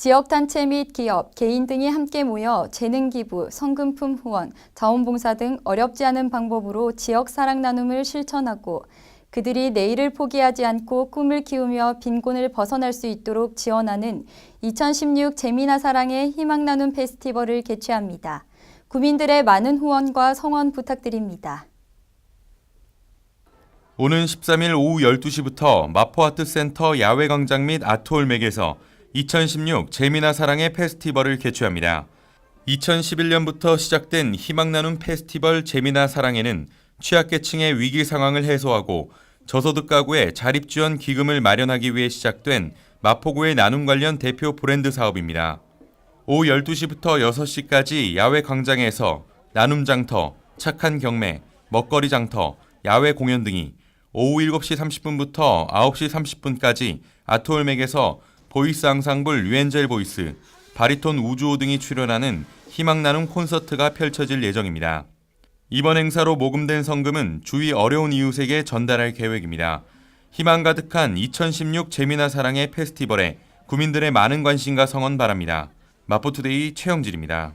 지역단체 및 기업, 개인 등이 함께 모여 재능 기부, 성금품 후원, 자원봉사 등 어렵지 않은 방법으로 지역 사랑 나눔을 실천하고 그들이 내일을 포기하지 않고 꿈을 키우며 빈곤을 벗어날 수 있도록 지원하는 2016 재미나 사랑의 희망 나눔 페스티벌을 개최합니다. 구민들의 많은 후원과 성원 부탁드립니다. 오는 13일 오후 12시부터 마포아트센터 야외광장 및 아트홀맥에서 2016 재미나 사랑의 페스티벌을 개최합니다. 2011년부터 시작된 희망 나눔 페스티벌 재미나 사랑에는 취약계층의 위기 상황을 해소하고 저소득 가구의 자립 지원 기금을 마련하기 위해 시작된 마포구의 나눔 관련 대표 브랜드 사업입니다. 오후 12시부터 6시까지 야외 광장에서 나눔 장터, 착한 경매, 먹거리 장터, 야외 공연 등이 오후 7시 30분부터 9시 30분까지 아트홀맥에서 보이스 앙상블 유엔젤 보이스, 바리톤 우주호 등이 출연하는 희망 나눔 콘서트가 펼쳐질 예정입니다. 이번 행사로 모금된 성금은 주위 어려운 이웃에게 전달할 계획입니다. 희망 가득한 2016 재미나 사랑의 페스티벌에 구민들의 많은 관심과 성원 바랍니다. 마포투데이 최영진입니다.